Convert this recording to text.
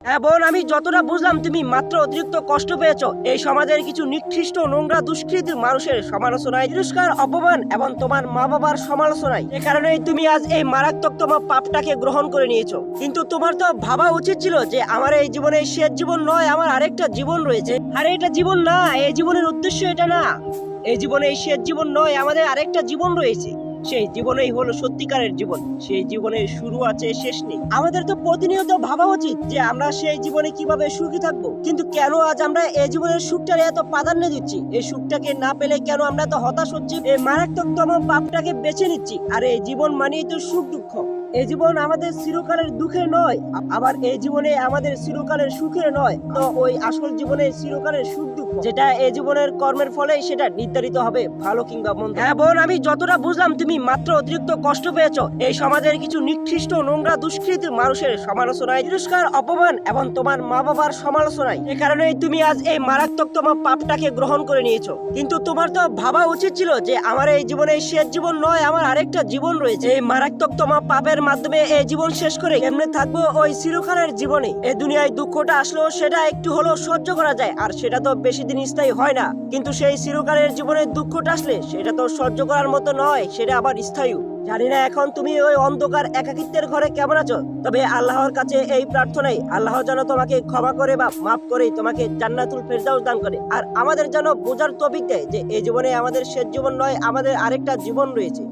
হ্যাঁ বোন, আমি যতটা বুঝলাম তুমি মাত্র অতিরিক্ত কষ্ট পেয়েছ। এই সমাজের কিছু নিকৃষ্ট নোংরা দুষ্কৃত মানুষের সমালোচনায় তিরস্কার, অপমান এবং তোমার মা বাবার সমালোচনায়। এ কারণেই তুমি আজ এই মারাত্মকতম পাপটাকে গ্রহণ করে নিয়েছো। কিন্তু তোমার তো ভাবা উচিত ছিল যে আমার এই জীবনে শেষ জীবন নয়, আমার আরেকটা জীবন রয়েছে। আর, এটা জীবন না, এই জীবনের উদ্দেশ্য এটা না। এই জীবনে এই শেষ জীবন নয়, আমাদের আরেকটা জীবন রয়েছে। সেই জীবনেই হলো সত্যিকারের জীবন। সেই জীবনে শুরু আছে, শেষ নেই। আমাদের তো প্রতিনিয়ত ভাবা উচিত যে আমরা সেই জীবনে কীভাবে সুখী থাকব। কিন্তু কেন আজ আমরা এই জীবনের সুখটার এত প্রাধান্য দিচ্ছি? এই সুখটাকে না পেলে কেন আমরা এত হতাশ হচ্ছি? এই মারাত্মকতম পাপটাকে বেছে নিচ্ছি? আর এই জীবন মানেই তো সুখ দুঃখ। এই জীবন আমাদের চিরকালের দুঃখের নয়, আবার এই জীবনে আমাদের চিরকালের সুখের নয়। তো ওই আসল জীবনের চিরকালের সুখ দুঃখ, যেটা এই জীবনের কর্মের ফলে সেটা নির্ধারিত হবে, ভালো কিংবা মন্দ। হ্যাঁ বোন, আমি যতটা বুঝলাম, তুমি মাত্র অতিরিক্ত কষ্ট পেয়েছ। এই সমাজের কিছু নিকৃষ্ট, নোংরা, দুষ্কৃত মানুষের সমালোচনায় তিরস্কার, অপমান এবং তোমার মা বাবার সমালোচনায়। এ কারণেই তুমি আজ এই মারাত্মকতম পাপটাকে গ্রহণ করে নিয়েছো। কিন্তু তোমার তো ভাবা উচিত ছিল যে আমার এই জীবনে শেষ জীবন নয়, আমার আরেকটা জীবন রয়েছে। এই মারাত্মকতম পাপের মাধ্যমে এই জীবন শেষ করে কেমনে থাকব ওই চিরকালের জীবনে? এই দুনিয়ায় দুঃখটা আসলেও সেটা একটু হলেও সহ্য করা যায়, আর সেটা তো বেশি দিন স্থায়ী হয় না। কিন্তু সেই চিরকালের জীবনের দুঃখটা আসলে, সেটা তো সহ্য করার মতো নয়, সেটা আবার স্থায়ী। জানি না এখন তুমি ওই অন্ধকার একাকিত্বের ঘরে কেমন আছো, তবে আল্লাহর কাছে এই প্রার্থনাই, আল্লাহ যেন তোমাকে ক্ষমা করে বা মাফ করে তোমাকে জান্নাতুল ফেরদাউস দান করে। আর আমাদের যেন বোঝার তবিক দেয় যে এই জীবনে আমাদের শেষ জীবন নয়, আমাদের আরেকটা জীবন রয়েছে।